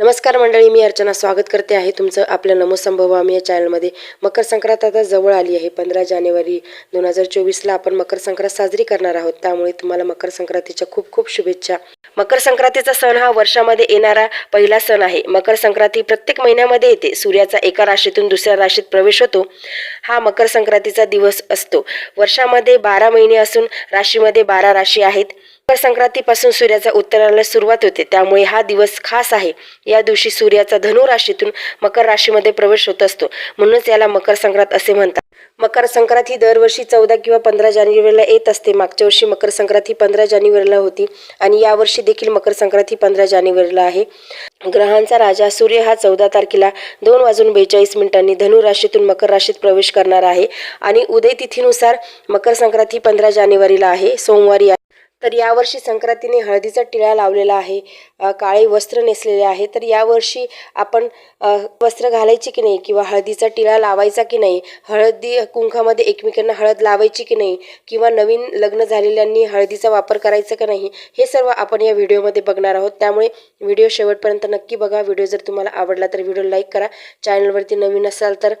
नमस्कार मंडळी मी अर्चना स्वागत करते आहे तुमचं आपल्या नमो संभवामी या चॅनलमध्ये. मकर संक्रांत आता जवळ आली आहे. पंधरा जानेवारी दोन हजार चोवीसला आपण मकर संक्रांत साजरी करणार आहोत. त्यामुळे तुम्हाला मकर संक्रांतीच्या खूप खूप शुभेच्छा. मकर संक्रांतीचा सण हा वर्षामध्ये येणारा पहिला सण आहे. मकर संक्रांती प्रत्येक महिन्यामध्ये येते. सूर्याचा एका राशीतून दुसऱ्या राशीत प्रवेश होतो. हा मकर संक्रांतीचा दिवस असतो. वर्षामध्ये बारा महिने असून राशीमध्ये बारा राशी आहेत. संक्रांतीपासून सूर्याचा उत्तराला सुरुवात होते. त्यामुळे हा दिवस खास आहे. या दिवशी सूर्याचा धनु राशीतून मकर राशीमध्ये प्रवेश होत असतो. म्हणूनच याला मकर संक्रांत असे म्हणतात. मकर संक्रांत ही दरवर्षी चौदा किंवा पंधरा जानेवारीला येत असते. मागच्या वर्षी मकर संक्रांत ही पंधरा जानेवारीला होती आणि यावर्षी देखील मकर संक्रांत ही पंधरा जानेवारीला आहे. ग्रहांचा राजा सूर्य हा चौदा तारखेला दोन वाजून बेचाळीस मिनिटांनी धनु राशीतून मकर राशीत प्रवेश करणार आहे. आणि उदय तिथीनुसार मकर संक्रांत ही पंधरा जानेवारीला आहे. सोमवारी आहे तर यावर्षी संक्रांतीने हळदीचा टिळा लावलेला आहे. काळे वस्त्र नेसलेले आहे. तर यावर्षी आपण वस्त्र घालायची की नाही किंवा हळदीचा टिळा लावायचा की नाही हळदी कुंखामध्ये एकमेकांना हळद लावायची की नाही किंवा नवीन लग्न झालेल्यांनी हळदीचा वापर करायचा का नाही हे सर्व आपण या व्हिडिओमध्ये बघणार आहोत. त्यामुळे व्हिडिओ शेवटपर्यंत नक्की बघा. व्हिडिओ जर तुम्हाला आवडला तर व्हिडिओ लाईक करा. चॅनलवरती नवीन असाल तर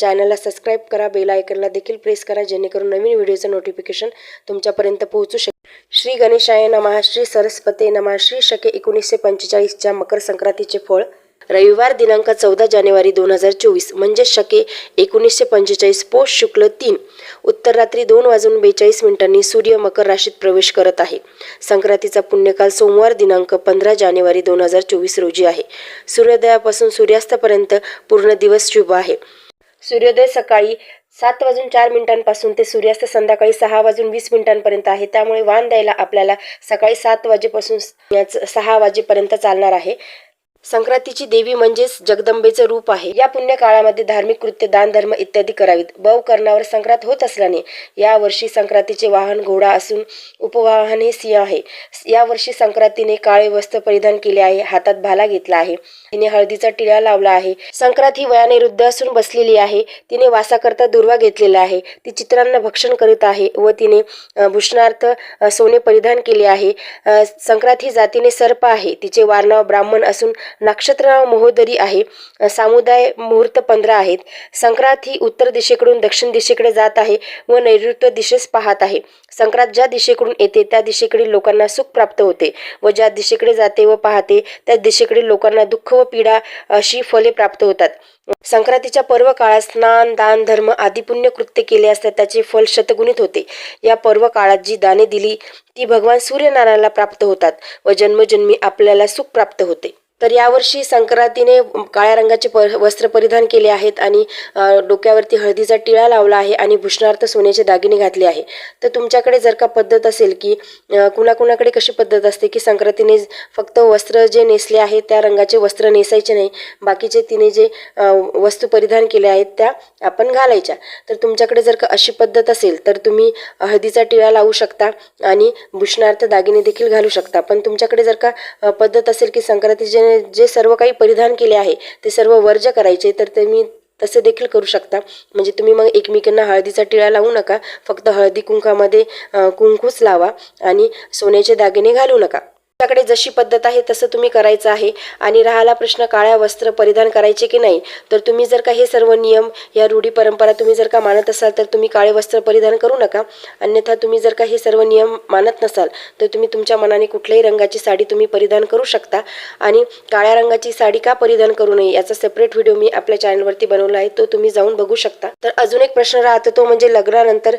चॅनलला सबस्क्राईब करा. बेल आयकनला देखील प्रेस करा जेणेकरून नवीन व्हिडिओचं नोटिफिकेशन तुमच्यापर्यंत पोहोचू शकेल श्री गणेशाय नमः श्री सरस्वते नमः श्री शके एकोणीसशे पंचेचाळीसच्या मकर संक्रांतीचे फळ रविवार दिनांक चौदा जानेवारी दोन हजार चोवीस म्हणजे शके एकोणीसशे पंचेचाळीस पोष शुक्ल तीन उत्तर रात्री दोन वाजून बेचाळीस मिनिटांनी सूर्य मकर राशीत प्रवेश करत आहे. संक्रांतीचा पुण्यकाल सोमवार दिनांक पंधरा जानेवारी दोन हजार चोवीस रोजी आहे. सूर्योदयापासून सूर्यास्तापर्यंत पूर्ण दिवस शुभ आहे. सूर्योदय सकाळी सात वाजून चार मिनिटांपासून ते सूर्यास्त संध्याकाळी सहा वाजून वीस मिनिटांपर्यंत आहे. त्यामुळे वाण द्यायला आपल्याला सकाळी सात वाजेपासून सहा वाजेपर्यंत चालणार आहे. संक्रांतीची देवी म्हणजेच जगदंबेचं रूप आहे. या पुण्य काळामध्ये धार्मिक कृत्य दान धर्म इत्यादी करावीत. बव करणावर संक्रांत होत असल्याने या वर्षी संक्रांतीचे वाहन घोडा असून उपवाहन हे सिंह आहे. या वर्षी संक्रांतीने काळे वस्त्र परिधान केले आहे हातात भाला घेतला आहे. तिने हळदीचा टिळा लावला आहे. संक्रांत ही वयाने वृद्ध असून बसलेली आहे. तिने वासाकरता दुर्वा घेतलेला आहे. ती चित्रांना भक्षण करीत आहे व तिने भूषणार्थ सोने परिधान केले आहे. संक्रांत ही जातीने सर्प आहे. तिचे वारणाव ब्राह्मण असून नक्षत्रनाव महोदरी आहे. सामुदाय मुहूर्त पंधरा आहेत. संक्रांत ही उत्तर दिशेकडून दक्षिण दिशेकडे जात आहे व नैऋत्य दिशेस पाहत आहे. संक्रांत ज्या दिशेकडून येते त्या दिशेकडील लोकांना सुख प्राप्त होते व ज्या दिशेकडे जाते व पाहते त्या दिशेकडील लोकांना दुःख व पीडा अशी फले प्राप्त होतात. संक्रांतीच्या पर्व काळात स्नान दान धर्म आदी पुण्य कृत्य केले असता त्याचे फल शतगुणित होते. या पर्व काळात जी दाने दिली ती भगवान सूर्यनारायणाला प्राप्त होतात व जन्मजन्मी आपल्याला सुख प्राप्त होते. तर यावर्षी संक्रांतीने काळ्या रंगाचे पर वस्त्र परिधान केले आहेत आणि डोक्यावरती हळदीचा टिळा लावला आहे आणि भूषणार्थ सोन्याचे दागिने घातले आहे. तर तुमच्याकडे जर का पद्धत असेल की कुणाकुणाकडे कशी पद्धत असते की संक्रांतीने फक्त वस्त्र जे नेसले आहे त्या रंगाचे वस्त्र नेसायचे नाही बाकीचे तिने जे वस्तू परिधान केल्या आहेत त्या आपण घालायच्या. तर तुमच्याकडे जर का अशी पद्धत असेल तर तुम्ही हळदीचा टिळा लावू शकता आणि भूषणार्थ दागिने देखील घालू शकता. पण तुमच्याकडे जर का पद्धत असेल की संक्रांतीचे जे सर्व काही परिधान केले आहे ते सर्व वर्ज करायचे तर तुम्ही तसे देखील करू शकता. म्हणजे तुम्ही मग एकमेकांना हळदीचा टिळा लावू नका फक्त हळदी कुंकामध्ये कुंकूच लावा आणि सोन्याचे दागिने घालू नका. तुमच्याकडे जशी पद्धत आहे तसं तुम्ही करायचं आहे. आणि राहिला प्रश्न काळ्या वस्त्र परिधान करायचे की नाही तर तुम्ही जर का हे सर्व नियम या रूढी परंपरा तुम्ही जर का मानत असाल तर तुम्ही काळे वस्त्र परिधान करू नका. अन्यथा तुम्ही जर का हे सर्व नियम मानत नसाल तर तुम्ही तुमच्या मनाने कुठल्याही रंगाची साडी तुम्ही परिधान करू शकता. आणि काळ्या रंगाची साडी का परिधान करू नये याचा सेपरेट व्हिडिओ मी आपल्या चॅनलवरती बनवला आहे तो तुम्ही जाऊन बघू शकता. तर अजून एक प्रश्न राहतो तो म्हणजे लग्नानंतर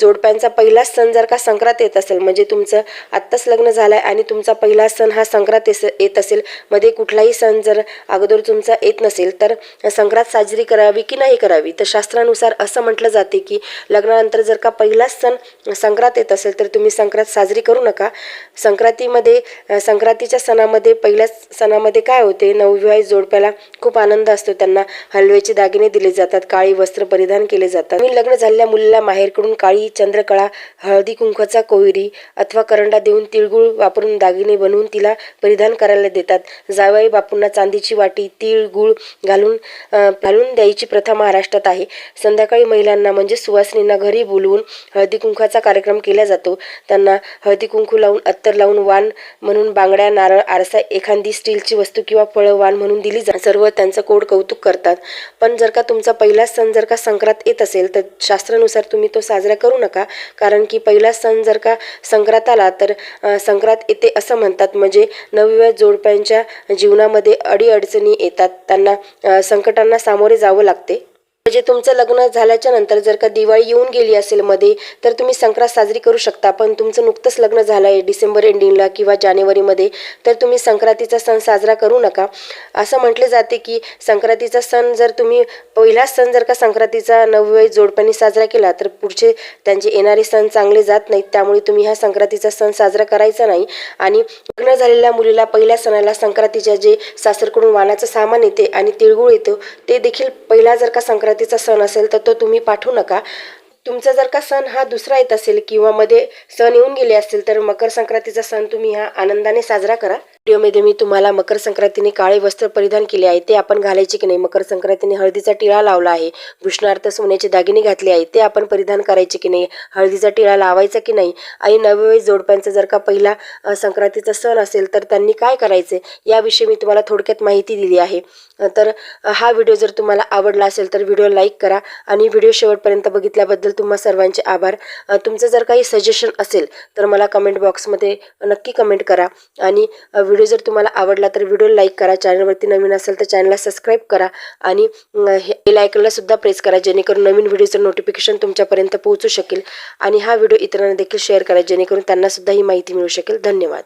जोडप्यांचा पहिलाच सण जर का संक्रांत येत असेल म्हणजे तुमचं आत्ताच लग्न झालं आहे आणि तुमचा पहिला सण हा संक्रांत येस- येत असेल. मध्ये कुठलाही सण जर अगोदर तुमचा येत नसेल तर संक्रांत साजरी करावी की नाही करावी? तर शास्त्रानुसार असं म्हटलं जाते की लग्नानंतर जर का पहिलाच सण संक्रांत येत असेल तर तुम्ही संक्रांत साजरी करू नका. संक्रांतीमध्ये संक्रांतीच्या सणामध्ये पहिल्याच सणामध्ये काय होते? नवविवाहित जोडप्याला खूप आनंद असतो. त्यांना हलव्याचे दागिने दिले जातात काळी वस्त्र परिधान केले जातात. नवीन लग्न झालेल्या मुलीला माहेरकडून काळी चंद्रकळा हळदी कुंकवाचा कोयरी अथवा करंडा देऊन तिळगुळ वापरून दागिने दागिने बनवून तिला परिधान करायला देतात. जावाई बापूंना चांदीची वाटी तीळ गुळ घालून घालून द्यायची प्रथा महाराष्ट्रात आहे. संध्याकाळी महिलांना म्हणजे सुवासिनींना घरी बोलवून हळदीकुंखाचा कार्यक्रम केला जातो. त्यांना हळदी कुंकू लावून अत्तर लावून वाण म्हणून बांगड्या नारळ आरसा एखादी स्टीलची वस्तू किंवा फळं वाण म्हणून दिली जा सर्व त्यांचं कोड कौतुक करतात. पण जर का तुमचा पहिला सण जर का संक्रांत येत असेल तर शास्त्रानुसार तुम्ही तो साजरा करू नका. कारण की पहिला सण जर का संक्रांत आला तर संक्रांत येते असं म्हणतात. म्हणजे नवविवाह जोडप्यांच्या जीवनामध्ये अडीअडचणी येतात. त्यांना संकटांना सामोरे जावं लागते. म्हणजे तुमचं लग्न झाल्याच्यानंतर जर का दिवाळी येऊन गेली असेल मध्ये तर तुम्ही संक्रांत साजरी करू शकता. पण तुमचं नुकतंच लग्न झालं आहे डिसेंबर एंडिंगला किंवा जानेवारीमध्ये तर तुम्ही संक्रांतीचा सण साजरा करू नका. असं म्हटले जाते की संक्रांतीचा सण जर तुम्ही पहिला सण जर का संक्रांतीचा नववे जोडप्यांनी साजरा केला तर पुढचे त्यांचे येणारे सण चांगले जात नाहीत. त्यामुळे तुम्ही हा संक्रांतीचा सण साजरा करायचा नाही. आणि लग्न झालेल्या मुलीला पहिल्या सणाला संक्रांतीच्या जे सासरकडून वाणाचं सामान येते आणि तिळगुळ येतो ते देखील पहिला जर का संक्रांती गणपतीचा सण असेल तर तो तुम्ही पाठवू नका. तुमचा जर का सण हा दुसरा येत असेल किंवा मध्ये सण येऊन गेले असतील तर मकर संक्रांतीचा सण तुम्ही हा आनंदाने साजरा करा. व्हिडिओमध्ये मी तुम्हाला मकर संक्रांतीने काळे वस्त्र परिधान केले आहे. ते आपण घालायचे की नाही? मकर संक्रांतीने हळदीचा टिळा लावला आहे. भूषणार्थ सोन्याचे दागिने घातले आहे. ते आपण परिधान करायचे की नाही? हळदीचा टिळा लावायचा की नाही? आणि नवविवाहित जोडप्यांचा जर का पहिला संक्रांतीचा सण असेल तर त्यांनी काय करायचे? याविषयी मी तुम्हाला थोडक्यात माहिती दिली आहे. तर हा व्हिडिओ जर तुम्हाला आवडला असेल तर व्हिडिओ लाईक करा आणि व्हिडिओ शेवटपर्यंत बघितल्याबद्दल तुम्हा सर्वांचे आभार. तुमचं जर काही सजेशन असेल तर मला कमेंट बॉक्समध्ये नक्की कमेंट करा आणि व्हिडिओ व्हिडिओ जर तुम्हाला आवडला तर व्हिडिओ लाईक करा चॅनलवरती नवीन असेल तर चॅनलला सबस्क्राईब करा आणि हे बेल सुद्धा प्रेस करा जेणेकरून नवीन व्हिडिओचं नोटिफिकेशन तुमच्यापर्यंत पोहोचू शकेल. आणि हा व्हिडिओ इतरांना देखील शेअर करा जेणेकरून त्यांनासुद्धा ही माहिती मिळू शकेल. धन्यवाद.